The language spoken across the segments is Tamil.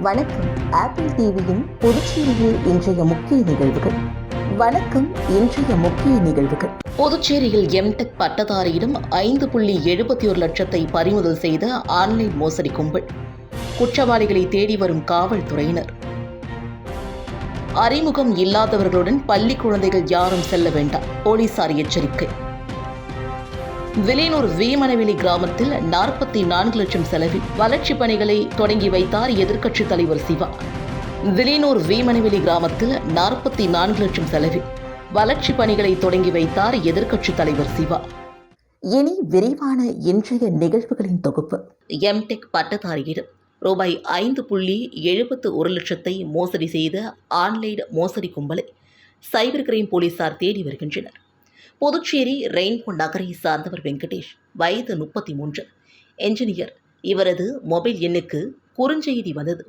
வணக்கம். ஆப்பிள் டிவியின் புதுச்சேரியில் இன்றைய முக்கிய நிகழ்வுகள். வணக்கம் இன்றைய முக்கிய நிகழ்வுகள். புதுச்சேரியில் எம்டெக் பட்டதாரியிடம் ஐந்து புள்ளி எழுபத்தி ஒரு லட்சத்தை பறிமுதல் செய்த ஆன்லைன் மோசடி கும்பல். குற்றவாளிகளை தேடி வரும் காவல்துறையினர். அறிமுகம் இல்லாதவர்களுடன் பள்ளி குழந்தைகள் யாரும் செல்ல வேண்டாம். போலீசார் எச்சரிக்கை. விலையனூர் வீமனவெளி கிராமத்தில் நாற்பத்தி நான்கு லட்சம் செலவில் வளர்ச்சிப் பணிகளை தொடங்கி வைத்தார் எதிர்க்கட்சித் தலைவர் சிவா. விலையனூர் வீமனவெளி கிராமத்தில் நாற்பத்தி நான்கு லட்சம் செலவில் வளர்ச்சிப் பணிகளை தொடங்கி வைத்தார் எதிர்க்கட்சித் தலைவர் சிவா. இனி விரைவான இன்றைய நிகழ்வுகளின் தொகுப்பு. எம்டெக் பட்டதாரியிடம் ரூபாய் ஐந்து புள்ளி எழுபத்து ஒரு லட்சத்தை மோசடி செய்த ஆன்லைன் மோசடி கும்பலை சைபர் கிரைம் போலீசார் தேடி வருகின்றனர். புதுச்சேரி ரெயின்போ நகரை சார்ந்தவர் வெங்கடேஷ் வயது முப்பத்தி மூன்று என்ஜினியர் இவரது மொபைல் எண்ணுக்கு குறுஞ்செய்தி வந்தது.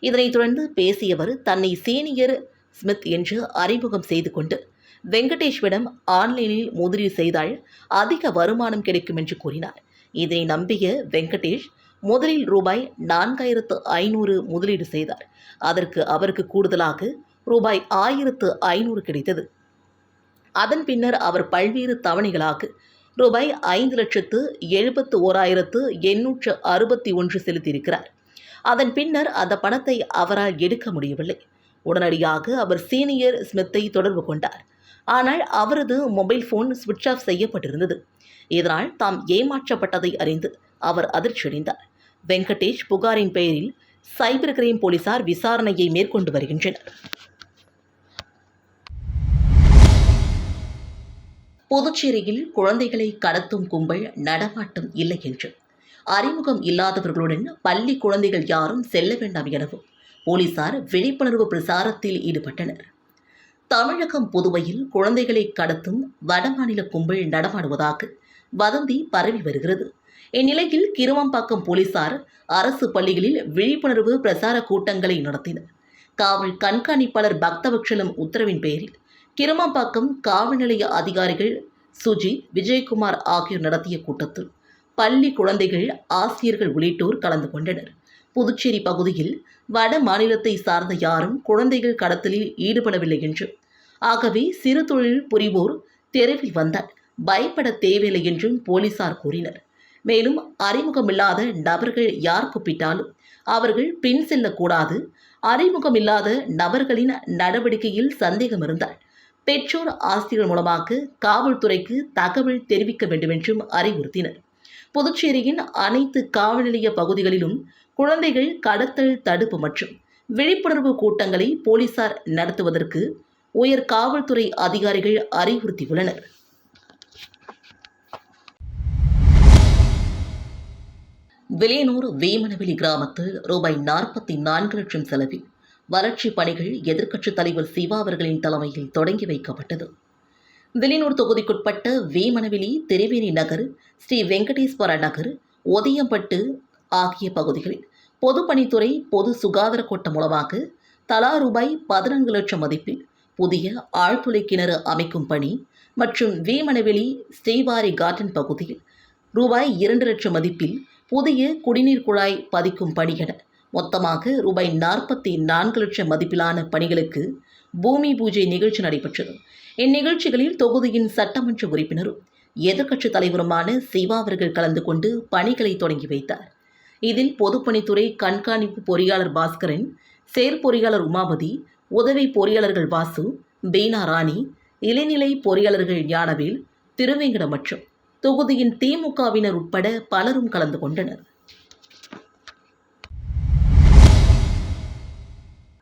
இதனைத் தொடர்ந்து பேசியவர் தன்னை சீனியர் ஸ்மித் என்று அறிமுகம் செய்து கொண்டு வெங்கடேஷ்விடம் ஆன்லைனில் முதலீடு செய்தால் அதிக வருமானம் கிடைக்கும் என்று கூறினார். இதனை நம்பிய வெங்கடேஷ் முதலில் ரூபாய் நான்காயிரத்து ஐநூறு முதலீடு செய்தார். அதற்கு அவருக்கு கூடுதலாக ரூபாய் ஆயிரத்து ஐநூறு கிடைத்தது. அதன் பின்னர் அவர் பல்வேறு தவணைகளாக ரூபாய் ஐந்து லட்சத்து எழுபத்து ஓராயிரத்து எண்ணூற்று அறுபத்தி ஒன்று செலுத்தியிருக்கிறார். அதன் பின்னர் அந்த பணத்தை அவரால் எடுக்க முடியவில்லை. உடனடியாக அவர் சீனியர் ஸ்மித்தை தொடர்பு கொண்டார். ஆனால் அவரது மொபைல் ஃபோன் சுவிட்ச் ஆஃப் செய்யப்பட்டிருந்தது. இதனால் தாம் ஏமாற்றப்பட்டதை அறிந்து அவர் அதிர்ச்சியடைந்தார். வெங்கடேஷ் புகாரின் பெயரில் சைபர் கிரைம் போலீசார் விசாரணையை மேற்கொண்டு வருகின்றனர். புதுச்சேரியில் குழந்தைகளை கடத்தும் கும்பல் நடமாட்டம் இல்லை என்று. அறிமுகம் இல்லாதவர்களுடன் பள்ளி குழந்தைகள் யாரும் செல்ல வேண்டாம் எனவும் போலீசார் விழிப்புணர்வு பிரசாரத்தில் ஈடுபட்டனர். தமிழகம் புதுவையில் குழந்தைகளை கடத்தும் வடமாநில கும்பல் நடமாடுவதாக வதந்தி பரவி வருகிறது. இந்நிலையில் கிருவம்பாக்கம் போலீசார் அரசு பள்ளிகளில் விழிப்புணர்வு பிரசார கூட்டங்களை நடத்தினர். காவல் கண்காணிப்பாளர் பக்தவட்சலம் உத்தரவின் பேரில் கிருமம்பாக்கம் காவல்நிலைய அதிகாரிகள் சுஜித் விஜயகுமார் ஆகியோர் நடத்திய கூட்டத்தில் பள்ளி குழந்தைகள் ஆசிரியர்கள் உள்ளிட்டோர் கலந்து கொண்டனர். புதுச்சேரி பகுதியில் வட மாநிலத்தை சார்ந்த யாரும் குழந்தைகள் கடத்தலில் ஈடுபடவில்லை என்று. ஆகவே சிறு தொழில் புரிவோர் தெருவில் வந்தால் பயப்பட தேவையில்லை என்றும் போலீசார் கூறினர். மேலும் அறிமுகமில்லாத நபர்கள் யார் கூப்பிட்டாலும் அவர்கள் பின் செல்லக்கூடாது. அறிமுகமில்லாத நபர்களின் நடவடிக்கையில் சந்தேகம் இருந்தால் பெற்றோர் ஆசிரியர் மூலமாக காவல்துறைக்கு தகவல் தெரிவிக்க வேண்டுமென்றும் அறிவுறுத்தினர். புதுச்சேரியின் அனைத்து காவல் நிலைய பகுதிகளிலும் குழந்தைகள் கடத்தல் தடுப்பு மற்றும் விழிப்புணர்வு கூட்டங்களை போலீசார் நடத்துவதற்கு உயர் காவல்துறை அதிகாரிகள் அறிவுறுத்தியுள்ளனர். விலையனூர் வேமனவெளி கிராமத்தில் ரூபாய் நாற்பத்தி நான்கு லட்சம் செலவில் வளர்ச்சிப் பணிகள் எதிர்க்கட்சித் தலைவர் சிவா அவர்களின் தலைமையில் தொடங்கி வைக்கப்பட்டது. வில்லியனூர் தொகுதிக்குட்பட்ட வேமனவெளி திருவேணி நகர் ஸ்ரீ வெங்கடேஸ்வர நகர் ஒதியம்பட்டு ஆகிய பகுதிகளில் பொதுப்பணித்துறை பொது சுகாதார கோட்டம் மூலமாக தலா ரூபாய் பதினான்கு லட்சம் மதிப்பில் புதிய ஆழ்துளை கிணறு அமைக்கும் பணி மற்றும் வேமனவெளி ஸ்ரீவாரி கார்டன் பகுதியில் ரூபாய் இரண்டு லட்சம் மதிப்பில் புதிய குடிநீர் குழாய் பதிக்கும் பணி என மொத்தமாக ரூபாய் நாற்பத்தி நான்கு லட்சம் மதிப்பிலான பணிகளுக்கு பூமி பூஜை நிகழ்ச்சி நடைபெற்றது. இந்நிகழ்ச்சிகளில் தொகுதியின் சட்டமன்ற உறுப்பினரும் எதிர்க்கட்சித் தலைவருமான சிவா அவர்கள் கலந்து கொண்டு பணிகளை தொடங்கி வைத்தார். இதில் பொதுப்பணித்துறை கண்காணிப்பு பொறியாளர் பாஸ்கரன் செயற்பொறியாளர் உமாபதி உதவி பொறியாளர்கள் வாசு பீனா ராணி இளைநிலை பொறியாளர்கள் ஞானவேல் திருவேங்கடம் மற்றும் தொகுதியின் திமுகவினர் உட்பட பலரும் கலந்து கொண்டனர்.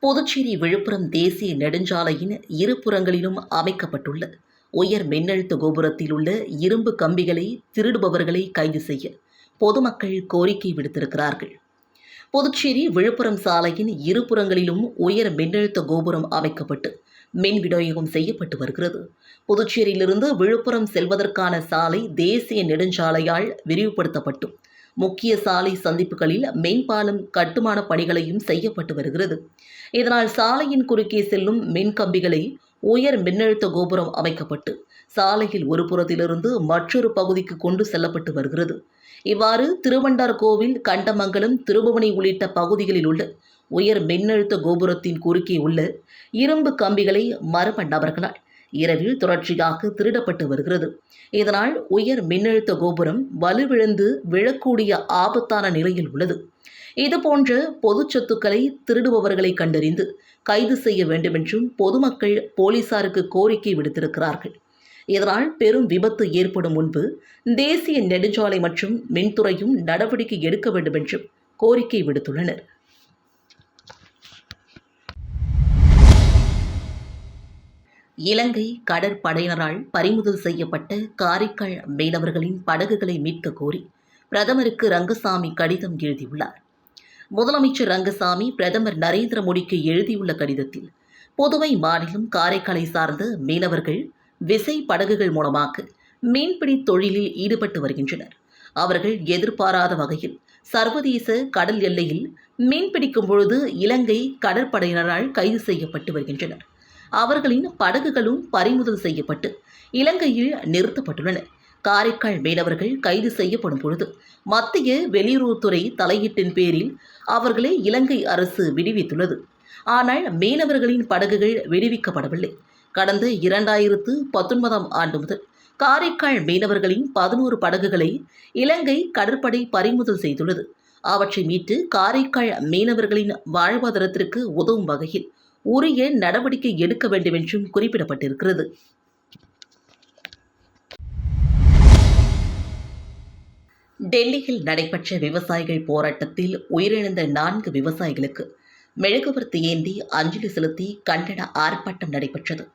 புதுச்சேரி விழுப்புரம் தேசிய நெடுஞ்சாலையின் இருபுறங்களிலும் அமைக்கப்பட்டுள்ள உயர் மின்னழுத்த கோபுரத்தில் உள்ள இரும்பு கம்பிகளை திருடுபவர்களை கைது செய்ய பொதுமக்கள் கோரிக்கை விடுத்திருக்கிறார்கள். புதுச்சேரி விழுப்புரம் சாலையின் இருபுறங்களிலும் உயர் மின்னழுத்த கோபுரம் அமைக்கப்பட்டு மின் விநியோகம் செய்யப்பட்டு வருகிறது. புதுச்சேரியிலிருந்து விழுப்புரம் செல்வதற்கான சாலை தேசிய நெடுஞ்சாலையால் விரிவுபடுத்தப்பட்டும். முக்கிய சாலை சந்திப்புகளில் மேம்பாலம் கட்டுமான பணிகளையும் செய்யப்பட்டு வருகிறது. இதனால் சாலையின் குறுக்கே செல்லும் மின்கம்பிகளை உயர் மின்னழுத்த கோபுரம் அமைக்கப்பட்டு சாலையில் ஒரு புறத்திலிருந்து மற்றொரு பகுதிக்கு கொண்டு செல்லப்பட்டு வருகிறது. இவ்வாறு திருவண்டார் கோவில் கண்டமங்கலம் திருபுவனை உள்ளிட்ட பகுதிகளில் உள்ள உயர் மின்னழுத்த கோபுரத்தின் குறுக்கே உள்ள இரும்பு கம்பிகளை மர்ம நபர்களால் இரவில் தொடர்ச்சியாக திருடப்பட்டு வருகிறது. இதனால் உயர் மின்னழுத்த கோபுரம் வலுவிழந்து விழக்கூடிய ஆபத்தான நிலையில் உள்ளது. இதுபோன்ற பொது சொத்துக்களை திருடுபவர்களை கண்டறிந்து கைது செய்ய வேண்டுமென்றும் பொதுமக்கள் போலீசாருக்கு கோரிக்கை விடுத்திருக்கிறார்கள். இதனால் பெரும் விபத்து ஏற்படும் முன்பு தேசிய நெடுஞ்சாலை மற்றும் மின்துறையும் நடவடிக்கை எடுக்க வேண்டுமென்றும் கோரிக்கை விடுத்துள்ளனர். இலங்கை கடற்படையினரால் பறிமுதல் செய்யப்பட்ட காரைக்கால் மீனவர்களின் படகுகளை மீட்க கோரி பிரதமருக்கு ரங்கசாமி கடிதம் எழுதியுள்ளார். முதலமைச்சர் ரங்கசாமி பிரதமர் நரேந்திர மோடிக்கு எழுதியுள்ள கடிதத்தில் புதுவை மாநிலம் காரைக்காலை சார்ந்த மீனவர்கள் விசை படகுகள் மூலமாக மீன்பிடி தொழிலில் ஈடுபட்டு வருகின்றனர். அவர்கள் எதிர்பாராத வகையில் சர்வதேச கடல் எல்லையில் மீன்பிடிக்கும் பொழுது இலங்கை கடற்படையினரால் கைது செய்யப்பட்டு வருகின்றனர். அவர்களின் படகுகளும் பறிமுதல் செய்யப்பட்டு இலங்கையில் நிறுத்தப்பட்டுள்ளன. காரைக்கால் மீனவர்கள் கைது செய்யப்படும் பொழுது மத்திய வெளியுறவுத்துறை தலையீட்டின் பேரில் அவர்களை இலங்கை அரசு விடுவித்துள்ளது. ஆனால் மீனவர்களின் படகுகள் விடுவிக்கப்படவில்லை. கடந்த இரண்டாயிரத்து பத்தொன்பதாம் ஆண்டு முதல் காரைக்கால் மீனவர்களின் பதினோரு படகுகளை இலங்கை கடற்படை பறிமுதல் செய்துள்ளது. அவற்றை மீட்டு காரைக்கால் மீனவர்களின் வாழ்வாதாரத்திற்கு உதவும் வகையில் உரிய நடவடிக்கை எடுக்க வேண்டும் என்றும் குறிப்பிடப்பட்டிருக்கிறது. டெல்லியில் நடைபெற்ற விவசாயிகள் போராட்டத்தில் உயிரிழந்த நான்கு விவசாயிகளுக்கு மெழுகுவர்த்தி ஏந்தி அஞ்சலி செலுத்தி கண்டன ஆர்ப்பாட்டம் நடைபெற்றது.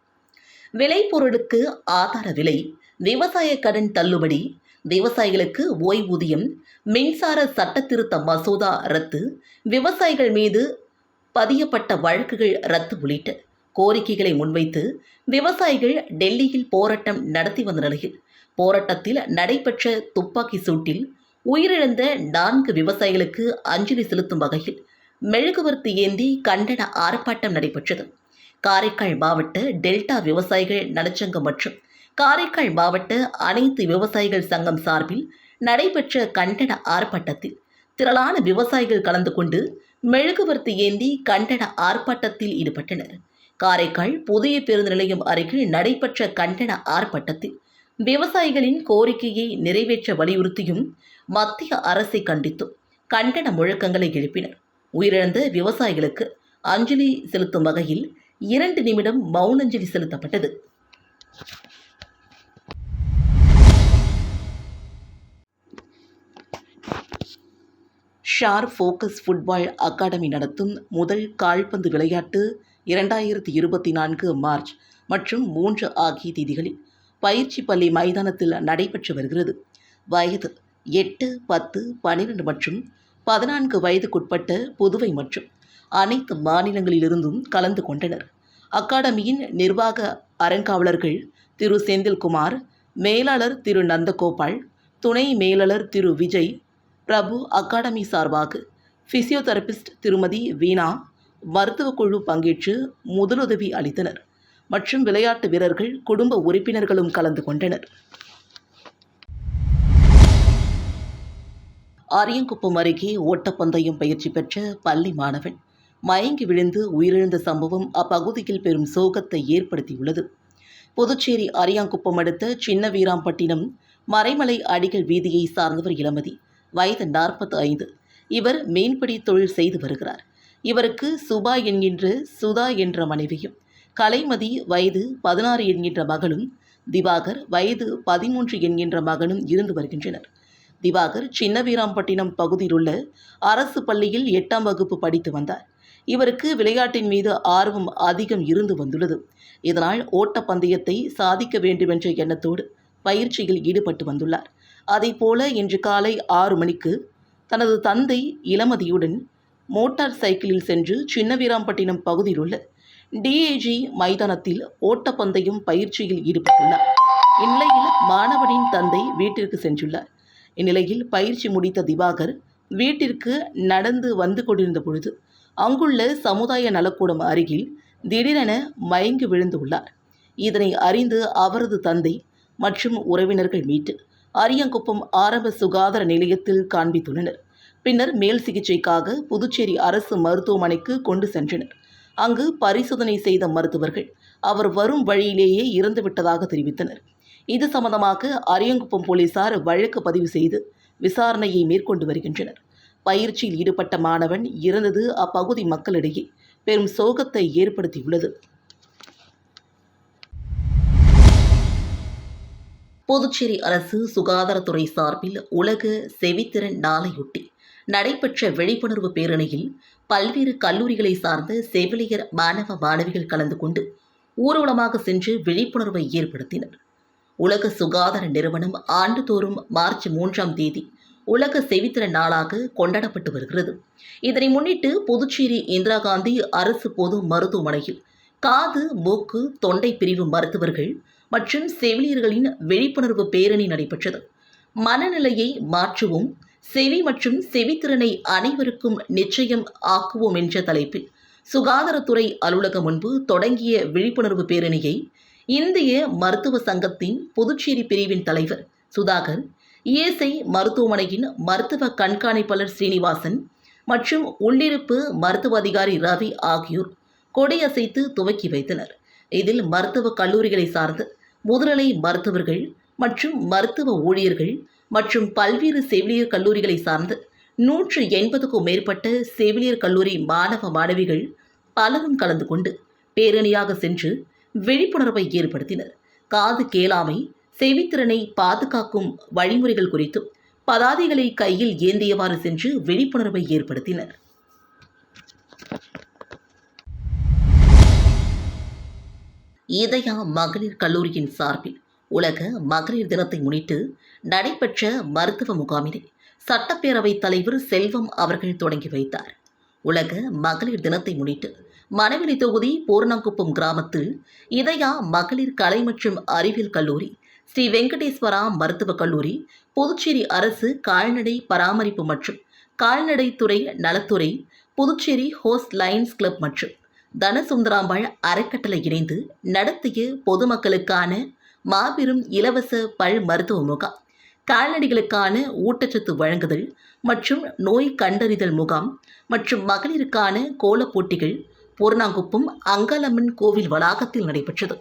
விளைபொருளுக்கு ஆதார விலை விவசாய கடன் தள்ளுபடி விவசாயிகளுக்கு ஓய்வூதியம் மின்சார சட்டத்திருத்த மசோதா ரத்து விவசாயிகள் மீது பதியப்பட்ட வழக்குகள் ரத்து உள்ளிட்ட கோரிக்கைகளை முன்வைத்து விவசாயிகள் டெல்லியில் போராட்டம் நடத்தி வந்த நிலையில் போராட்டத்தில் நடைபெற்ற துப்பாக்கி சூட்டில் உயிரிழந்த நான்கு விவசாயிகளுக்கு அஞ்சலி செலுத்தும் வகையில் மெழுகுவர்த்தி ஏந்தி கண்டன ஆர்ப்பாட்டம் நடைபெற்றது. காரைக்கால் மாவட்ட டெல்டா விவசாயிகள் நலச்சங்கம் மற்றும் காரைக்கால் மாவட்ட அனைத்து விவசாயிகள் சங்கம் சார்பில் நடைபெற்ற கண்டன ஆர்ப்பாட்டத்தில் திரளான விவசாயிகள் கலந்து கொண்டு மெழுகுவர்த்தி ஏந்தி கண்டன ஆர்ப்பாட்டத்தில் ஈடுபட்டனர். காரைக்கால் புதிய பேருந்து நிலையம் அருகில் நடைபெற்ற கண்டன ஆர்ப்பாட்டத்தில் விவசாயிகளின் கோரிக்கையை நிறைவேற்ற வலியுறுத்தியும் மத்திய அரசை கண்டித்தும் கண்டன முழக்கங்களை எழுப்பினர். உயிரிழந்த விவசாயிகளுக்கு அஞ்சலி செலுத்தும் வகையில் இரண்டு நிமிடம் மௌனஞ்சலி செலுத்தப்பட்டது. ஷார் ஃபோக்கஸ் ஃபுட்பால் அகாடமி நடத்தும் முதல் கால்பந்து விளையாட்டு இரண்டாயிரத்தி இருபத்தி நான்கு மார்ச் மற்றும் மூன்று ஆகிய தேதிகளில் பயிற்சி பள்ளி மைதானத்தில் நடைபெற்று வருகிறது. வயது எட்டு பத்து பன்னிரண்டு மற்றும் பதினான்கு வயதுக்குட்பட்ட புதுவை மற்றும் அனைத்து மாநிலங்களிலிருந்தும் கலந்து கொண்டனர். அகாடமியின் நிர்வாக அறங்காவலர்கள் திரு செந்தில்குமார் மேலாளர் திரு நந்தகோபால் துணை மேலாளர் திரு விஜய் பிரபு அகாடமி சார்பாக பிசியோதெரபிஸ்ட் திருமதி வீணா மருத்துவ குழு பங்கேற்று முதலுதவி அளித்தனர் மற்றும் விளையாட்டு வீரர்கள் குடும்ப உறுப்பினர்களும் கலந்து கொண்டனர். அரியங்குப்பம் அருகே ஓட்டப்பந்தயம் பயிற்சி பெற்ற பள்ளி மாணவன் மயங்கி விழுந்து உயிரிழந்த சம்பவம் அப்பகுதியில் பெரும் சோகத்தை ஏற்படுத்தியுள்ளது. புதுச்சேரி அரியாங்குப்பம் அடுத்த சின்ன வீராம்பட்டினம் மறைமலை அடிகள் வீதியை சார்ந்தவர் இளமதி வயது நாற்பத்தி ஐந்து இவர் மீன்பிடி தொழில் செய்து வருகிறார். இவருக்கு சுபா என்கின்ற சுதா என்ற மனைவியும் கலைமதி வயது பதினாறு என்கின்ற மகளும் திவாகர் வயது பதிமூன்று என்கின்ற மகனும் இருந்து வருகின்றனர். திவாகர் சின்னவீராம்பட்டினம் பகுதியில் உள்ள அரசு பள்ளியில் எட்டாம் வகுப்பு படித்து வந்தார். இவருக்கு விளையாட்டின் மீது ஆர்வம் அதிகம் இருந்து வந்துள்ளது. இதனால் ஓட்டப்பந்தயத்தை சாதிக்க வேண்டுமென்ற எண்ணத்தோடு பயிற்சியில் ஈடுபட்டு வந்துள்ளார். அதைப்போல இன்று காலை ஆறு மணிக்கு தனது தந்தை இளமதியுடன் மோட்டார் சைக்கிளில் சென்று சின்னவீராம்பட்டினம் பகுதியில் உள்ள டிஏஜி மைதானத்தில் ஓட்டப்பந்தயம் பயிற்சியில் ஈடுபட்டுள்ளார். இந்நிலையில் மாணவனின் தந்தை வீட்டிற்கு சென்றுள்ளார். இந்நிலையில் பயிற்சி முடித்த திவாகர் வீட்டிற்கு நடந்து வந்து கொண்டிருந்த பொழுது அங்குள்ள சமுதாய நலக்கூடம் அருகில் திடீரென மயங்கி விழுந்து உள்ளார். இதனை அறிந்து அவரது தந்தை மற்றும் உறவினர்கள் மீட்டு அரியங்குப்பம் ஆரம்ப சுகாதார நிலையத்தில் காண்பித்துள்ளனர். பின்னர் மேல் சிகிச்சைக்காக புதுச்சேரி அரசு மருத்துவமனைக்கு கொண்டு சென்றனர். அங்கு பரிசோதனை செய்த மருத்துவர்கள் அவர் வரும் வழியிலேயே இறந்துவிட்டதாக தெரிவித்தனர். இது சம்பந்தமாக அரியங்குப்பம் போலீசார் வழக்கு பதிவு செய்து விசாரணையை மேற்கொண்டு வருகின்றனர். பயிற்சியில் ஈடுபட்ட மாணவன் இறந்தது அப்பகுதி மக்களிடையே பெரும் சோகத்தை ஏற்படுத்தியுள்ளது. புதுச்சேரி அரசு சுகாதாரத்துறை சார்பில் உலக செவித்திறன் நாளையொட்டி நடைபெற்ற விழிப்புணர்வு பேரணியில் பல்வேறு கல்லூரிகளை சார்ந்த செவிலியர் மாணவ மாணவிகள் கலந்து கொண்டு ஊர்வலமாக சென்று விழிப்புணர்வை ஏற்படுத்தினர். உலக சுகாதார நிறுவனம் ஆண்டுதோறும் மார்ச் மூன்றாம் தேதி உலக செவித்திறன் நாளாக கொண்டாடப்பட்டு வருகிறது. இதனை முன்னிட்டு புதுச்சேரி இந்திரா காந்தி அரசு பொது மருத்துவமனையில் காது மூக்கு தொண்டை பிரிவு மருத்துவர்கள் மற்றும் செவிலியர்களின் விழிப்புணர்வு பேரணி நடைபெற்றது. மனநிலையை மாற்றுவோம். செவி மற்றும் செவித்திறனை அனைவருக்கும் நிச்சயம் ஆக்குவோம் என்ற தலைப்பில் சுகாதாரத்துறை அலுவலகம் முன்பு தொடங்கிய விழிப்புணர்வு பேரணியை இந்திய மருத்துவ சங்கத்தின் புதுச்சேரி பிரிவின் தலைவர் சுதாகர் இஎஸ்ஐ மருத்துவமனையின் மருத்துவ கண்காணிப்பாளர் ஸ்ரீனிவாசன் மற்றும் உள்ளிருப்பு மருத்துவ அதிகாரி ரவி ஆகியோர் கொடியசைத்து துவக்கி வைத்தனர். இதில் மருத்துவக் கல்லூரிகளை சார்ந்த முதுநிலை மருத்துவர்கள் மற்றும் மருத்துவ ஊழியர்கள் மற்றும் பல்வேறு செவிலியர் கல்லூரிகளை சார்ந்து நூற்று எண்பதுக்கும் மேற்பட்ட செவிலியர் கல்லூரி மாணவ மாணவிகள் பலரும் கலந்து கொண்டு பேரணியாக சென்று விழிப்புணர்வை ஏற்படுத்தினர். காது கேளாமை செவித்திறனை பாதுகாக்கும் வழிமுறைகள் குறித்தும் பதாதைகளை கையில் ஏந்தியவாறு சென்று விழிப்புணர்வை ஏற்படுத்தினர். இதயா மகளிர் கல்லூரியின் சார்பில் உலக மகளிர் தினத்தை முன்னிட்டு நடைபெற்ற மருத்துவ முகாமினை சட்டப்பேரவைத் தலைவர் செல்வம் அவர்கள் தொடங்கி வைத்தார். உலக மகளிர் தினத்தை முன்னிட்டு மணவெளி தொகுதி பூர்ணங்குப்பம் கிராமத்தில் இதயா மகளிர் கலை மற்றும் அறிவியல் கல்லூரி ஸ்ரீ வெங்கடேஸ்வரா மருத்துவக் கல்லூரி புதுச்சேரி அரசு கால்நடை பராமரிப்பு மற்றும் கால்நடைத்துறை நலத்துறை புதுச்சேரி ஹோஸ்ட் லைன்ஸ் கிளப் மற்றும் தனசுந்தராம்பாள் அறக்கட்டளை இணைந்து நடத்திய பொதுமக்களுக்கான மாபெரும் இலவச பல் மருத்துவ முகாம் கால்நடைகளுக்கான ஊட்டச்சத்து வழங்குதல் மற்றும் நோய் கண்டறிதல் முகாம் மற்றும் மகளிருக்கான கோலப் போட்டிகள் பூர்ணாங்குப்பம் அங்காளம்மன் கோவில் வளாகத்தில் நடைபெற்றது.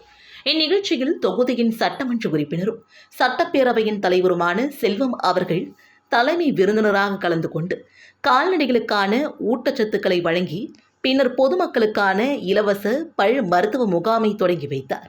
இந்நிகழ்ச்சியில் தொகுதியின் சட்டமன்ற உறுப்பினரும் சட்டப்பேரவையின் தலைவருமான செல்வம் அவர்கள் தலைமை விருந்தினராக கலந்து கொண்டு கால்நடைகளுக்கான ஊட்டச்சத்துக்களை வழங்கி பின்னர் பொதுமக்களுக்கான இலவச பல் மருத்துவ முகாமை தொடங்கி வைத்தார்.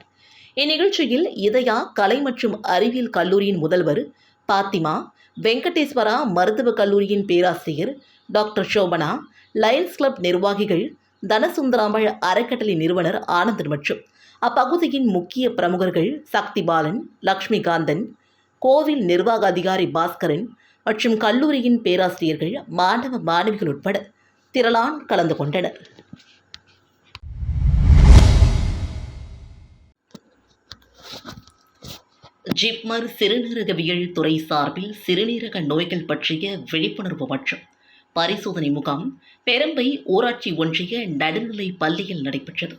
இந்நிகழ்ச்சியில் இதயா கலை மற்றும் அறிவியல் கல்லூரியின் முதல்வர் பாத்திமா வெங்கடேஸ்வரா மருத்துவக் கல்லூரியின் பேராசிரியர் டாக்டர் சோபனா லயன்ஸ் கிளப் நிர்வாகிகள் தனசுந்தராமல் அறக்கட்டளை நிறுவனர் ஆனந்தன் மற்றும் அப்பகுதியின் முக்கிய பிரமுகர்கள் சக்திபாலன் லக்ஷ்மிகாந்தன் கோவில் நிர்வாக அதிகாரி பாஸ்கரன் மற்றும் கல்லூரியின் பேராசிரியர்கள் மாணவ மாணவிகள் உட்பட திரளான் கலந்து கொண்டனர். ஜிப்மர் சிறுநீரகவியல் துறை சார்பில் சிறுநீரக நோய்கள் பற்றிய விழிப்புணர்வு மற்றும் பரிசோதனை முகாம் பெரம்பை ஊராட்சி ஒன்றிய நடுநிலை பள்ளியில் நடைபெற்றது.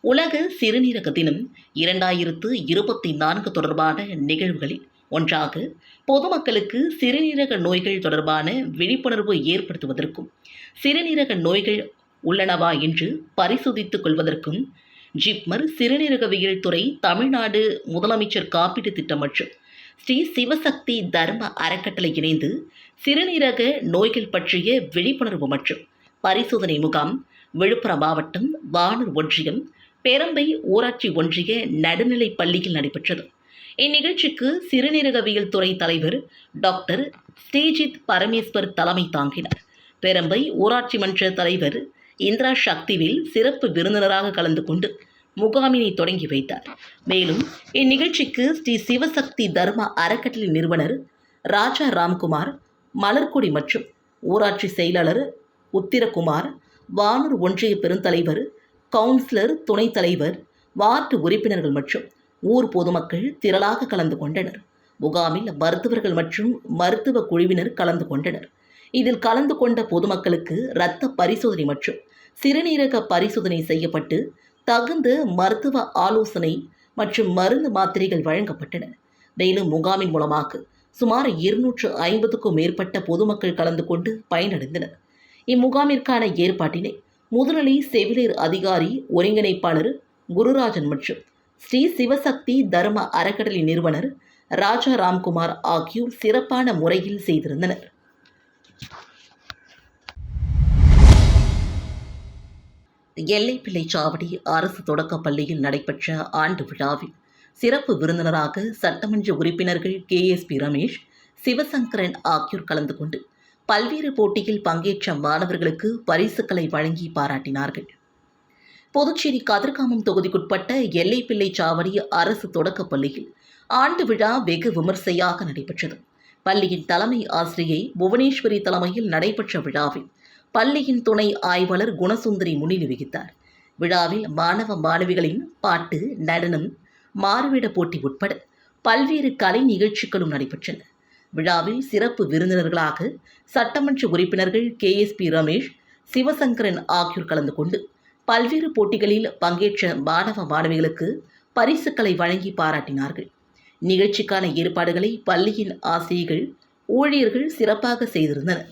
உலக சிறுநீரக தினம் இரண்டாயிரத்து இருபத்தி நான்கு தொடர்பான நிகழ்வுகளில் ஒன்றாக பொதுமக்களுக்கு சிறுநீரக நோய்கள் தொடர்பான விழிப்புணர்வு ஏற்படுத்துவதற்கும் சிறுநீரக நோய்கள் உள்ளனவா என்று பரிசோதித்துக் கொள்வதற்கும் ஜிப்மர் சிறுநீரகவியல் துறை தமிழ்நாடு முதலமைச்சர் காப்பீட்டு திட்டம் மற்றும் ஸ்ரீ சிவசக்தி தர்ம அறக்கட்டளை இணைந்து சிறுநீரக நோய்கள் பற்றிய விழிப்புணர்வு மற்றும் பரிசோதனை முகாம் விழுப்புரம் மாவட்டம் வானூர் ஒன்றியம் பேரம்பை ஊராட்சி ஒன்றிய நடுநிலைப் பள்ளியில் நடைபெற்றது. இந்நிகழ்ச்சிக்கு சிறுநீரகவியல் துறை தலைவர் டாக்டர் ஸ்ரீஜித் பரமேஸ்வர் தலைமை தாங்கினார். பெரம்பை ஊராட்சி மன்ற தலைவர் இந்திரா சக்திவேல் சிறப்பு விருந்தினராக கலந்து கொண்டு முகாமினை தொடங்கி வைத்தார். மேலும் இந்நிகழ்ச்சிக்கு ஸ்ரீ சிவசக்தி தர்ம அறக்கட்டளை நிறுவனர் ராஜா ராம்குமார் மலர்கொடி மற்றும் ஊராட்சி செயலாளர் உத்திரகுமார் வானூர் ஒன்றிய பெருந்தலைவர் கவுன்சிலர் துணைத் தலைவர் வார்டு உறுப்பினர்கள் மற்றும் ஊர் பொதுமக்கள் திரளாக கலந்து கொண்டனர். முகாமில் மருத்துவர்கள் மற்றும் மருத்துவ குழுவினர் கலந்து கொண்டனர். இதில் கலந்து கொண்ட பொதுமக்களுக்கு இரத்த பரிசோதனை மற்றும் சிறுநீரக பரிசோதனை செய்யப்பட்டு தகுந்த மருத்துவ ஆலோசனை மற்றும் மருந்து மாத்திரைகள் வழங்கப்பட்டன. மேலும் முகாமின் மூலமாக சுமார் இருநூற்று ஐம்பதுக்கும் மேற்பட்ட பொதுமக்கள் கலந்து கொண்டு பயனடைந்தனர். இம்முகாமிற்கான ஏற்பாட்டினை முதுநிலை செவிலியர் அதிகாரி ஒருங்கிணைப்பாளர் குருராஜன் மற்றும் ஸ்ரீ சிவசக்தி தர்ம அறக்கட்டளை நிறுவனர் ராஜா ராம்குமார் ஆகியோர் சிறப்பான முறையில் செய்திருந்தனர். எல்லைப்பிள்ளை சாவடி அரசு தொடக்கப் பள்ளியில் நடைபெற்ற ஆண்டு விழாவில் சிறப்பு விருந்தினராக சட்டமன்ற உறுப்பினர்கள் K S P Ramesh Sivasankaran ஆகியோர் கலந்து கொண்டு பல்வேறு போட்டியில் பங்கேற்ற மாணவர்களுக்கு பரிசுகளை வழங்கி பாராட்டினார்கள். புதுச்சேரி கதிர்காமம் தொகுதிக்குட்பட்ட எல்லைப்பிள்ளை சாவடி அரசு தொடக்கப் பள்ளியில் ஆண்டு விழா வெகு விமர்சையாக நடைபெற்றது. பள்ளியின் தலைமை ஆசிரியை புவனேஸ்வரி தலைமையில் நடைபெற்ற விழாவில் பள்ளியின் துணை ஆய்வாளர் குணசுந்தரி முன்னிலை வகித்தார். விழாவில் மாணவ மாணவிகளின் பாட்டு நடனம் மாறுவேட போட்டி உட்பட பல்வேறு கலை நிகழ்ச்சிகளும் நடைபெற்றன. விழாவில் சிறப்பு விருந்தினர்களாக சட்டமன்ற உறுப்பினர்கள் K S P Ramesh Sivasankaran ஆகியோர் கலந்து கொண்டு பல்வேறு போட்டிகளில் பங்கேற்ற மாணவ மாணவிகளுக்கு பரிசுகளை வழங்கி பாராட்டினார்கள். நிகழ்ச்சிக்கான ஏற்பாடுகளை பள்ளியின் ஆசிரியர்கள் ஊழியர்கள் சிறப்பாக செய்திருந்தனர்.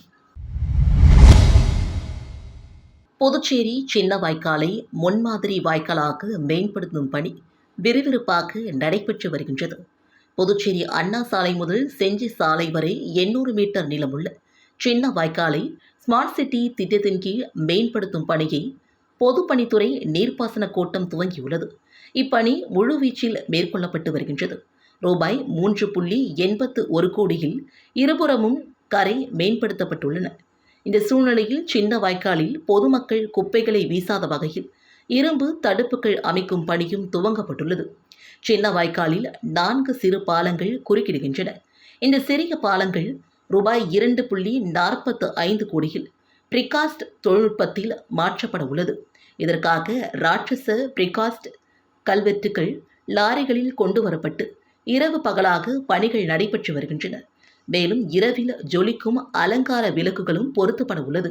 புதுச்சேரி சின்ன வாய்க்காலை முன்மாதிரி வாய்க்காலாக மேம்படுத்தும் பணி விறுவிறுப்பாக நடைபெற்று வருகின்றது. புதுச்சேரி அண்ணா சாலை முதல் செஞ்சி சாலை வரை எண்ணூறு மீட்டர் நீளமுள்ள சின்ன வாய்க்காலை ஸ்மார்ட் சிட்டி திட்டத்தின் கீழ் மேம்படுத்தும் பணியை பொதுப்பணித்துறை நீர்ப்பாசன கோட்டம் துவங்கியுள்ளது. இப்பணி முழுவீச்சில் மேற்கொள்ளப்பட்டு வருகின்றது. ரூபாய் மூன்று புள்ளி எண்பத்து ஒரு கோடியில் இருபுறமும் கரை மேம்படுத்தப்பட்டுள்ளன. இந்த சூழ்நிலையில் சின்ன வாய்க்காலில் பொதுமக்கள் குப்பைகளை வீசாத வகையில் இரும்பு தடுப்புகள் அமைக்கும் பணியும் துவங்கப்பட்டுள்ளது. சின்ன வாய்க்காலில் நான்கு சிறு பாலங்கள் குறுக்கிடுகின்றன. இந்த சிறிய பாலங்கள் ரூபாய் இரண்டு புள்ளி நாற்பத்து ஐந்து கோடியில் பிரிகாஸ்ட் தொழில்நுட்பத்தில் மாற்றப்பட உள்ளது இதற்காக ராட்சச பிரிகாஸ்ட் கல்வெட்டுகள் லாரிகளில் கொண்டு வரப்பட்டு இரவு பகலாக பணிகள் நடைபெற்று வருகின்றன. மேலும் இரவில் ஜொலிக்கும் அலங்கார விளக்குகளும் பொருத்தப்பட உள்ளது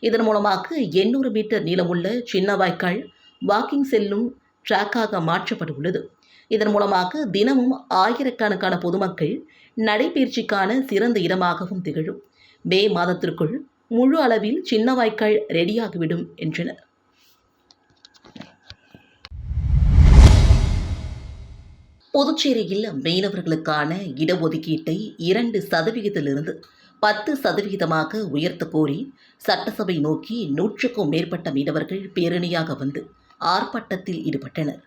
இதன் மூலமாக எண்ணூறு மீட்டர் நீளமுள்ள சின்ன வாய்க்கால் வாக்கிங் செல்லும் ட்ராக்காக மாற்றப்பட உள்ளது இதன் மூலமாக தினமும் ஆயிரக்கணக்கான பொதுமக்கள் நடைபயிற்சிக்கான சிறந்த இடமாகவும் திகழும். மே மாதத்திற்குள் முழு அளவில் சின்ன வாய்க்கால் ரெடியாகிவிடும் என்றனர். புதுச்சேரியில் மீனவர்களுக்கான இடஒதுக்கீட்டை இரண்டு சதவிகிதத்திலிருந்து பத்து சதவிகிதமாக உயர்த்த கோரி சட்டசபை நோக்கி நூற்றுக்கும் மேற்பட்ட மீனவர்கள் பேரணியாக வந்து ஆர்ப்பாட்டத்தில் ஈடுபட்டனர்.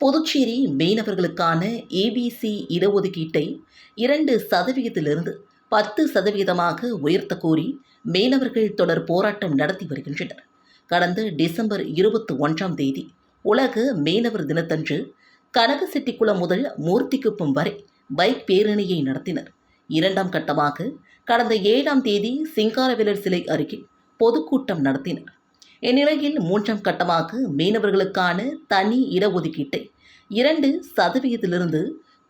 புதுச்சேரி மீனவர்களுக்கான ஏபிசி இடஒதுக்கீட்டை இரண்டு சதவிகிதத்திலிருந்து பத்து சதவீதமாக உயர்த்த கோரி மீனவர்கள் தொடர் போராட்டம் நடத்தி வருகின்றனர். கடந்த டிசம்பர் இருபத்தி ஒன்றாம் தேதி உலக மீனவர் தினத்தன்று கனகசெட்டிக்குளம் முதல் மூர்த்திக்குப்பம் வரை பைக் பேரணியை நடத்தினர். இரண்டாம் கட்டமாக கடந்த ஏழாம் தேதி சிங்காரவேலர் சிலை அருகே பொதுக்கூட்டம் நடத்தினர். இந்நிலையில் மூன்றாம் கட்டமாக மீனவர்களுக்கான தனி இடஒதுக்கீட்டை இரண்டு சதவீதத்திலிருந்து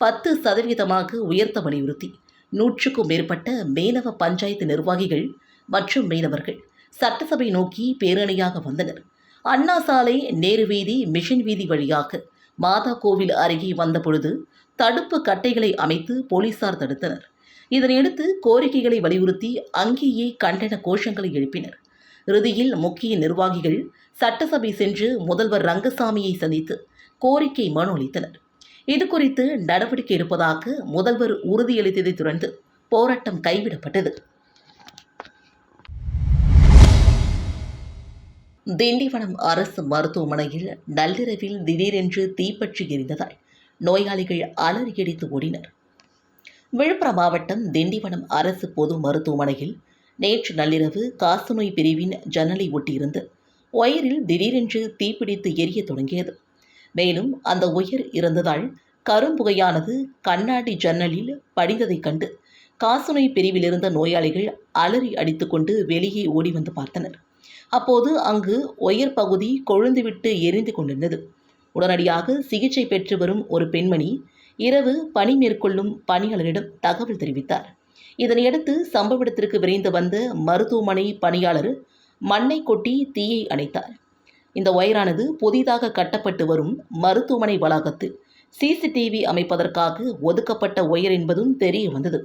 பத்து சதவீதமாக உயர்த்த வலியுறுத்தி நூற்றுக்கும் மேற்பட்ட மீனவ பஞ்சாயத்து நிர்வாகிகள் மற்றும் மீனவர்கள் சட்டசபை நோக்கி பேரணியாக வந்தனர். அண்ணா சாலை நேரு வீதி மிஷின் வீதி வழியாக மாதா கோவில் அருகே வந்தபொழுது தடுப்பு கட்டைகளை அமைத்து போலீசார் தடுத்தனர். இதனையடுத்து கோரிக்கைகளை வலியுறுத்தி அங்கேயே கண்டன கோஷங்களை எழுப்பினர். இறுதியில் முக்கிய நிர்வாகிகள் சட்டசபை சென்று முதல்வர் ரங்கசாமியை சந்தித்து கோரிக்கை மனு அளித்தனர். இது குறித்து நடவடிக்கை எடுப்பதாக முதல்வர் உறுதியளித்ததைத் தொடர்ந்து போராட்டம் கைவிடப்பட்டது. திண்டிவனம் அரசு மருத்துவமனையில் நள்ளிரவில் திடீரென்று தீப்பற்றி எரிந்ததால் நோயாளிகள் அலறியடித்து ஓடினர். விழுப்புரம் மாவட்டம் திண்டிவனம் அரசு பொது மருத்துவமனையில் நேற்று நள்ளிரவு காசநோய் பிரிவின் ஜன்னலை ஒட்டியிருந்து ஒயரில் திடீரென்று தீப்பிடித்து எரிய தொடங்கியது. மேலும் அந்த உயர் இருந்ததால் கரும்புகையானது கண்ணாடி ஜன்னலில் படிந்ததைக் கண்டு காசுனை பிரிவில் இருந்த நோயாளிகள் அலறி அடித்துக்கொண்டு வெளியே ஓடி வந்து பார்த்தனர். அப்போது அங்கு ஒயர் பகுதி கொழுந்துவிட்டு எரிந்து கொண்டிருந்தது. உடனடியாக சிகிச்சை பெற்று வரும் ஒரு பெண்மணி இரவு பணி மேற்கொள்ளும் பணியாளரிடம் தகவல் தெரிவித்தார். இதனையடுத்து சம்பவ இடத்திற்கு விரைந்து வந்த மருத்துவமனை பணியாளர் மண்ணை கொட்டி தீயை அணைத்தார். இந்த ஒயரானது புதிதாக கட்டப்பட்டு வரும் மருத்துவமனை வளாகத்தில் சிசிடிவி அமைப்பதற்காக ஒதுக்கப்பட்ட ஒயர் என்பதும் தெரிய வந்தது.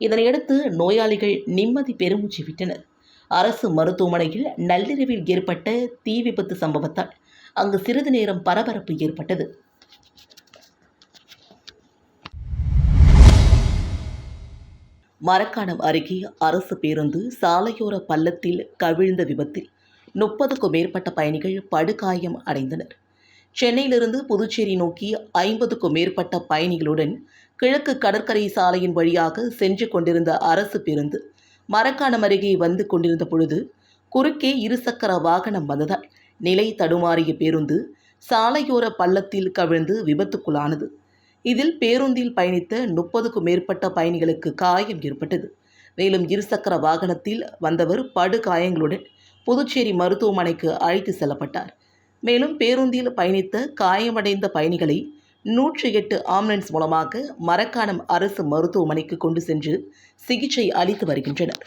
இதனையடுத்து நோயாளிகள் நிம்மதி பெருமூச்சு விட்டனர். அரசு மருத்துவமனையில் நள்ளிரவில் ஏற்பட்ட தீ விபத்து சம்பவத்தால் அங்கு சிறிது நேரம் பரபரப்பு ஏற்பட்டது. மரக்காணம் அருகே அரசு பேருந்து சாலையோர பள்ளத்தில் கவிழ்ந்த விபத்தில் முப்பதுக்கும் மேற்பட்ட பயணிகள் படுகாயம் அடைந்தனர். சென்னையிலிருந்து புதுச்சேரி நோக்கி ஐம்பதுக்கும் மேற்பட்ட பயணிகளுடன் கிழக்கு கடற்கரை சாலையின் வழியாக சென்று கொண்டிருந்த அரசு பேருந்து மரக்காணம் அருகே வந்து கொண்டிருந்த பொழுது குறுக்கே இருசக்கர வாகனம் வந்ததால் நிலை தடுமாறிய பேருந்து சாலையோர பள்ளத்தில் கவிழ்ந்து விபத்துக்குள்ளானது. இதில் பேருந்தில் பயணித்த முப்பதுக்கும் மேற்பட்ட பயணிகளுக்கு காயம் ஏற்பட்டது. மேலும் இருசக்கர வாகனத்தில் வந்தவர் படுகாயங்களுடன் புதுச்சேரி மருத்துவமனைக்கு அழைத்து செல்லப்பட்டார். மேலும் பேருந்தில் பயணித்த காயமடைந்த பயணிகளை நூற்றி எட்டு ஆம்புலன்ஸ் மூலமாக மரக்காணம் அரசு மருத்துவமனைக்கு கொண்டு சென்று சிகிச்சை அளித்து வருகின்றனர்.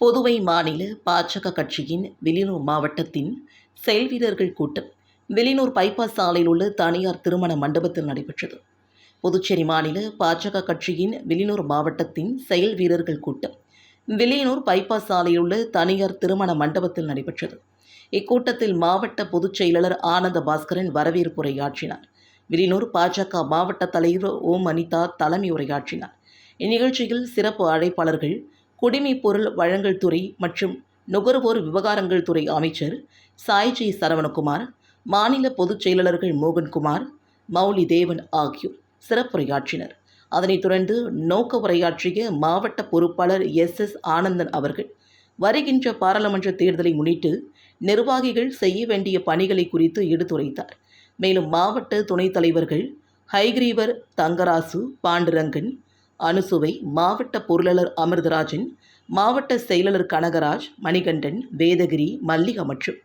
புதுவை மாநில பாஜக கட்சியின் வெளியூர் மாவட்டத்தின் செயல் வீரர்கள் கூட்டம் வெளியூர் பைபாஸ் சாலையில் உள்ள தனியார் திருமண மண்டபத்தில் நடைபெற்றது. புதுச்சேரி மாநில பாஜக கட்சியின் வில்லியனூர் மாவட்டத்தின் செயல் வீரர்கள் கூட்டம். வில்லியனூர் பைபாஸ் சாலையில் உள்ள தனியார் திருமண மண்டபத்தில் நடைபெற்றது. இக்கூட்டத்தில் மாவட்ட பொதுச் செயலாளர் ஆனந்த பாஸ்கரன் வரவேற்பு உரையாற்றினார். வில்லியனூர் பாஜக மாவட்ட தலைவர் ஓம் அனிதா தலைமை உரையாற்றினார். இந்நிகழ்ச்சியில் சிறப்பு அழைப்பாளர்கள் குடிமை பொருள் வழங்கல் துறை மற்றும் நுகர்வோர் விவகாரங்கள் துறை அமைச்சர் சாய்ஜி சரவணகுமார் மாநில பொதுச் செயலாளர்கள் மோகன்குமார் மௌலி தேவன் ஆகியோர். சிறப்புரையாற்றினர். அதனைத் தொடர்ந்து நோக்க உரையாற்றிய மாவட்ட பொறுப்பாளர் எஸ். எஸ். ஆனந்தன் அவர்கள் வருகின்ற பாராளுமன்ற தேர்தலை முன்னிட்டு நிர்வாகிகள் செய்ய வேண்டிய பணிகளை குறித்து எடுத்துரைத்தார். மேலும் மாவட்ட துணைத் தலைவர்கள் ஹைகிரீவர் தங்கராசு பாண்டுரங்கன் அனுசுவை மாவட்ட பொருளாளர் அமிர்தராஜன் மாவட்ட செயலாளர் கனகராஜ் மணிகண்டன் வேதகிரி மல்லிகா மற்றும்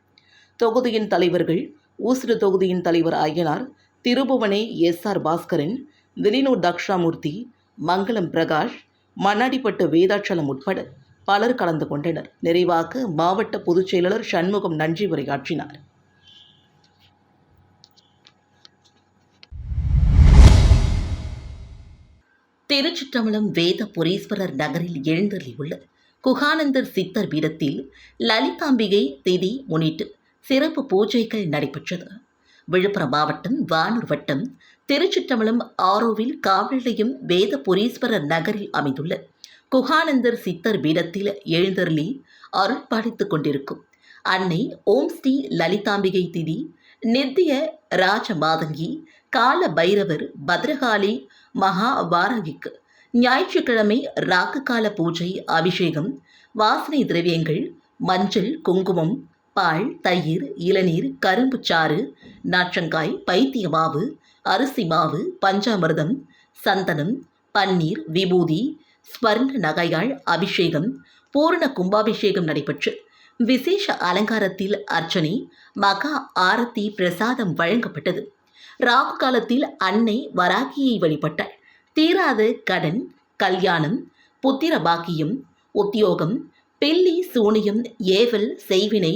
தொகுதியின் தலைவர்கள் ஊசுடு தொகுதியின் தலைவர் ஐயனார் திருபுவனை எஸ் ஆர் பாஸ்கரன் விலினூர் தக்ஷாமூர்த்தி மங்களம் பிரகாஷ் மண்ணாடிப்பட்டு வேதாச்சலம் உட்பட பலர் கலந்து கொண்டனர். நிறைவாக மாவட்ட பொதுச் செயலாளர் சண்முகம் நன்றி உரையாற்றினார். திருச்சிற்றம்பலம் வேத புரீஸ்வரர் நகரில் எழுந்தருளியுள்ள குகானந்தர் சித்தர் பீடத்தில் லலிதாம்பிகை திதி முன்னிட்டு சிறப்பு பூஜைகள் நடைபெற்றது விழுப்புரம் மாவட்டம் வானூர் வட்டம் திருச்சிற்றம்பலம் ஆரோவில் காவல் நிலையம் வேத புரீஸ்வரர் நகரில் அமைந்துள்ள குகானந்தர் சித்தர் பீடத்தில் எழுந்தருளி அருள் பாலித்துக் கொண்டிருக்கும். அன்னை ஓம் ஸ்ரீ லலிதாம்பிகை திதி நித்திய ராஜ மாதங்கி கால பைரவர் பத்ரகாளி மகா வாரகிக்கு ஞாயிற்றுக்கிழமை ராக்கு கால பூஜை அபிஷேகம் வாசனை திரவியங்கள் மஞ்சள் குங்குமம் பால் தயிர் இளநீர் கரும்பு சாறு நாற்றங்காய் பைத்திய மாவு அரிசி மாவு பஞ்சாமிர்தம் சந்தனம் பன்னீர் விபூதி ஸ்வர்ண நகையாள் அபிஷேகம் பூரண கும்பாபிஷேகம் நடைபெற்று விசேஷ அலங்காரத்தில் அர்ச்சனை மகா ஆரத்தி பிரசாதம் வழங்கப்பட்டது. ராகு காலத்தில் அன்னை வராகியை வழிபட்டாள். தீராத கடன் கல்யாணம் புத்திர பாக்கியம் உத்தியோகம் பெல்லி சூனியம் ஏவல் செய்வினை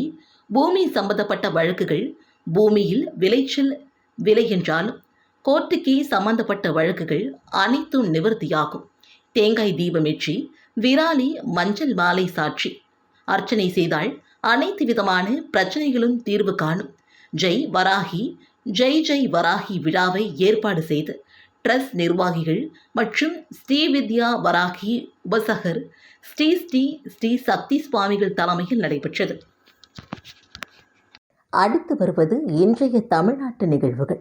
பூமி சம்பந்தப்பட்ட வழக்குகள் பூமியில் விளைச்சல் விலை என்றாலும் கோர்ட்டுக்கு சம்பந்தப்பட்ட வழக்குகள் அனைத்தும் நிவர்த்தியாகும். தேங்காய் தீபமேற்றி விராலி மஞ்சள் மாலை சாட்சி அர்ச்சனை செய்தால் அனைத்து விதமான பிரச்சனைகளும் தீர்வு காணும். ஜெய் வராகி ஜெய் ஜெய் வராகி விழாவை ஏற்பாடு செய்து ட்ரஸ்ட் நிர்வாகிகள் மற்றும் ஸ்ரீவித்யா வராகி உபசகர் ஸ்ரீ ஸ்ரீ ஸ்ரீ சக்தி சுவாமிகள் தலைமையில் நடைபெற்றது. அடுத்து வருவது இன்றைய தமிழ்நாட்டு நிகழ்வுகள்.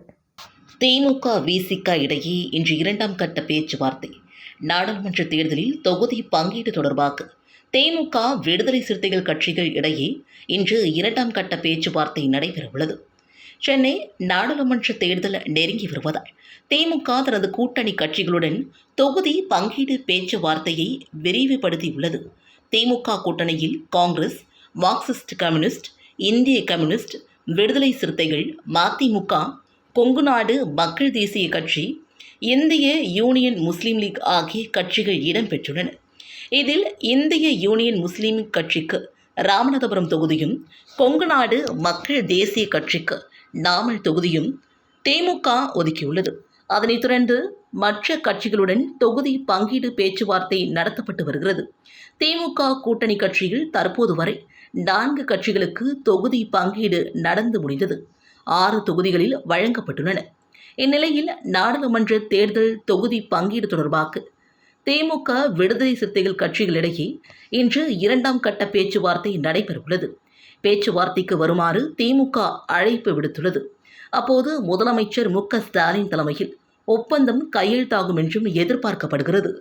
திமுக விசிக இடையே இன்று இரண்டாம் கட்ட பேச்சுவார்த்தை. நாடாளுமன்ற தேர்தலில் தொகுதி பங்கீடு தொடர்பாக திமுக விடுதலை சிறுத்தைகள் கட்சிகள் இடையே இன்று இரண்டாம் கட்ட பேச்சுவார்த்தை நடைபெறவுள்ளது. சென்னை நாடாளுமன்ற தேர்தல் நெருங்கி வருவதால் திமுக தனது கூட்டணி கட்சிகளுடன் தொகுதி பங்கீடு பேச்சுவார்த்தையை விரிவுபடுத்தியுள்ளது. திமுக கூட்டணியில் காங்கிரஸ் மார்க்சிஸ்ட் கம்யூனிஸ்ட் இந்திய கம்யூனிஸ்ட் விடுதலை சிறுத்தைகள் மதிமுக கொங்கு நாடு மக்கள் தேசிய கட்சி இந்திய யூனியன் முஸ்லீம் லீக் ஆகிய கட்சிகள் இடம்பெற்றுள்ளன. இதில் இந்திய யூனியன் முஸ்லீம் கட்சிக்கு ராமநாதபுரம் தொகுதியும் கொங்குநாடு மக்கள் தேசிய கட்சிக்கு நாமல் தொகுதியும் திமுக ஒதுக்கியுள்ளது. அதனைத் தொடர்ந்து மற்ற கட்சிகளுடன் தொகுதி பங்கீடு பேச்சுவார்த்தை நடத்தப்பட்டு வருகிறது. திமுக கூட்டணி கட்சியில் தற்போது வரை நான்கு கட்சிகளுக்கு தொகுதி பங்கீடு நடந்து முடிந்தது. ஆறு தொகுதிகளில் வழங்கப்பட்டுள்ளன. இந்நிலையில் நாடாளுமன்ற தேர்தல் தொகுதி பங்கீடு தொடர்பாக திமுக விடுதலை சிறுத்தைகள் கட்சிகளிடையே இன்று இரண்டாம் கட்ட பேச்சுவார்த்தை நடைபெறவுள்ளது. பேச்சுவார்த்தைக்கு வருமாறு திமுக அழைப்பு விடுத்துள்ளது. அப்போது முதலமைச்சர் மு ஸ்டாலின் தலைமையில் ஒப்பந்தம் கையெழுத்தாகும் என்றும் எதிர்பார்க்கப்படுகிறது.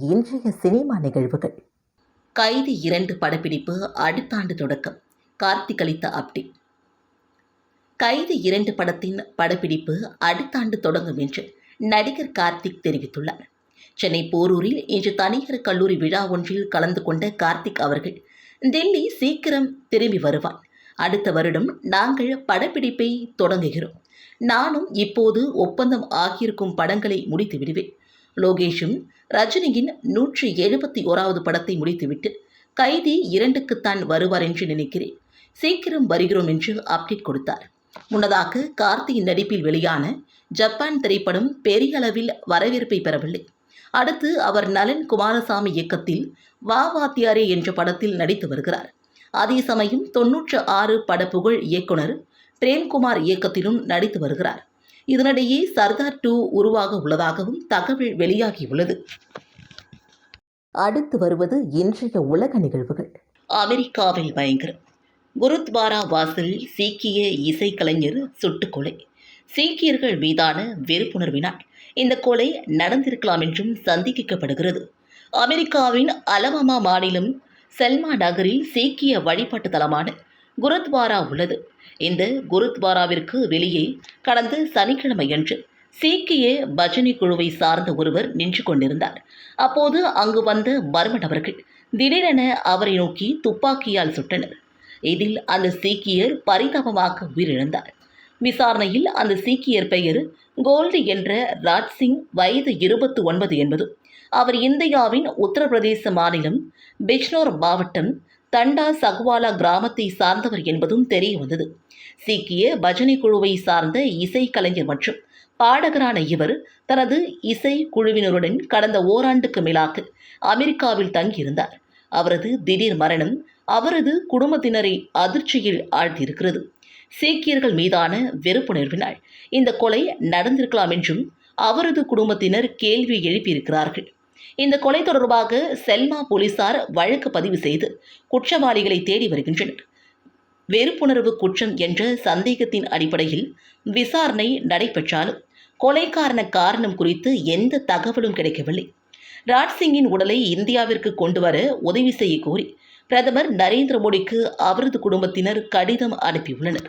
இன்றைய சினிமா நிகழ்வுகள். கைதி இரண்டு படப்பிடிப்பு அடுத்த ஆண்டு தொடக்கம். கார்த்திக் அளித்த அப்டேட் கைதி இரண்டு படத்தின் படப்பிடிப்பு அடுத்த ஆண்டு தொடங்கும் என்று நடிகர் கார்த்திக் தெரிவித்துள்ளார். சென்னை போரூரில் இன்று தனியார் கல்லூரி விழா ஒன்றில் கலந்து கொண்ட கார்த்திக் அவர்கள் டெல்லி சீக்கிரம் திரும்பி வருவான். அடுத்த வருடம் நாங்கள் படப்பிடிப்பை தொடங்குகிறோம். நானும் இப்போது ஒப்பந்தம் ஆகியிருக்கும் படங்களை முடித்து விடுவேன் லோகேஷும் ரஜினியின் நூற்றி எழுபத்தி ஓராவது படத்தை முடித்துவிட்டு கைதி இரண்டுக்குத்தான் வருவார் என்று நினைக்கிறேன். சீக்கிரம் வருகிறோம் என்று அப்டேட் கொடுத்தார். முன்னதாக கார்த்தியின் நடிப்பில் வெளியான ஜப்பான் திரைப்படம் பெரிய அளவில் வரவேற்பை பெறவில்லை. அடுத்து அவர் நலன் குமாரசாமி இயக்கத்தில் வா வாத்தியாரே என்ற படத்தில் நடித்து வருகிறார். அதே சமயம் தொன்னூற்று ஆறு பட புகழ் இயக்குனர் பிரேம்குமார் இயக்கத்திலும் நடித்து வருகிறார். இதனிடையே சர்தார் டூ உருவாக உள்ளதாகவும் தகவல் வெளியாகியுள்ளது. அடுத்து வருவது இன்றைய உலக நிகழ்வுகள். அமெரிக்காவில் பயங்கரம். குருத்வாரா வாசலில் சீக்கிய இசைக்கலைஞர் சுட்டுக்கொலை சீக்கியர்கள் மீதான வெறுப்புணர்வினால் இந்த கொலை நடந்திருக்கலாம் என்றும் சந்தேகிக்கப்படுகிறது. அமெரிக்காவின் அலபாமா மாநிலம் செல்மா நகரில் சீக்கிய வழிபாட்டு தலமான குருத்வாரா உள்ளது. இந்த குருத்வாராவிற்கு வெளியே கடந்த சனிக்கிழமையன்று சீக்கிய பஜனை குழுவை சார்ந்த ஒருவர் நின்று கொண்டிருந்தார். அப்போது அங்கு வந்த பர்மன் அவர்கள் திடீரென அவரை நோக்கி துப்பாக்கியால் சுட்டனர். இதில் அந்த சீக்கியர் பரிதாபமாக உயிரிழந்தார். விசாரணையில் அந்த சீக்கியர் பெயர் கோல்டு என்ற ராஜ்சிங் வயது இருபத்து ஒன்பது என்பதும் அவர் இந்தியாவின் உத்தரப்பிரதேச மாநிலம் பிஜ்னோர் மாவட்டம் தண்டா சகுவாலா கிராமத்தை சார்ந்தவர் என்பதும் தெரிய வந்தது. சீக்கிய பஜனை குழுவை சார்ந்த இசை கலைஞர் மற்றும் பாடகரான இவர் தனது இசை குழுவினருடன் கடந்த ஓராண்டுக்கு மேலாக அமெரிக்காவில் தங்கியிருந்தார். அவரது திடீர் மரணம் அவரது குடும்பத்தினரை அதிர்ச்சியில் ஆழ்த்தியிருக்கிறது. சீக்கியர்கள் மீதான வெறுப்புணர்வினால் இந்த கொலை நடந்திருக்கலாம் என்றும் அவரது குடும்பத்தினர் கேள்வி எழுப்பியிருக்கிறார்கள். இந்த கொலை தொடர்பாக செல்மா போலீசார் வழக்கு பதிவு செய்து குற்றவாளிகளை தேடி வருகின்றனர். வெறுப்புணர்வு குற்றம் என்ற சந்தேகத்தின் அடிப்படையில் விசாரணை நடைபெற்றாலும் கொலைக்காரண காரணம் குறித்து எந்த தகவலும் கிடைக்கவில்லை. ராஜ்சிங்கின் உடலை இந்தியாவிற்கு கொண்டு வர உதவி செய்ய கோரி பிரதமர் நரேந்திர மோடிக்கு அவரது குடும்பத்தினர் கடிதம் அனுப்பியுள்ளனர்.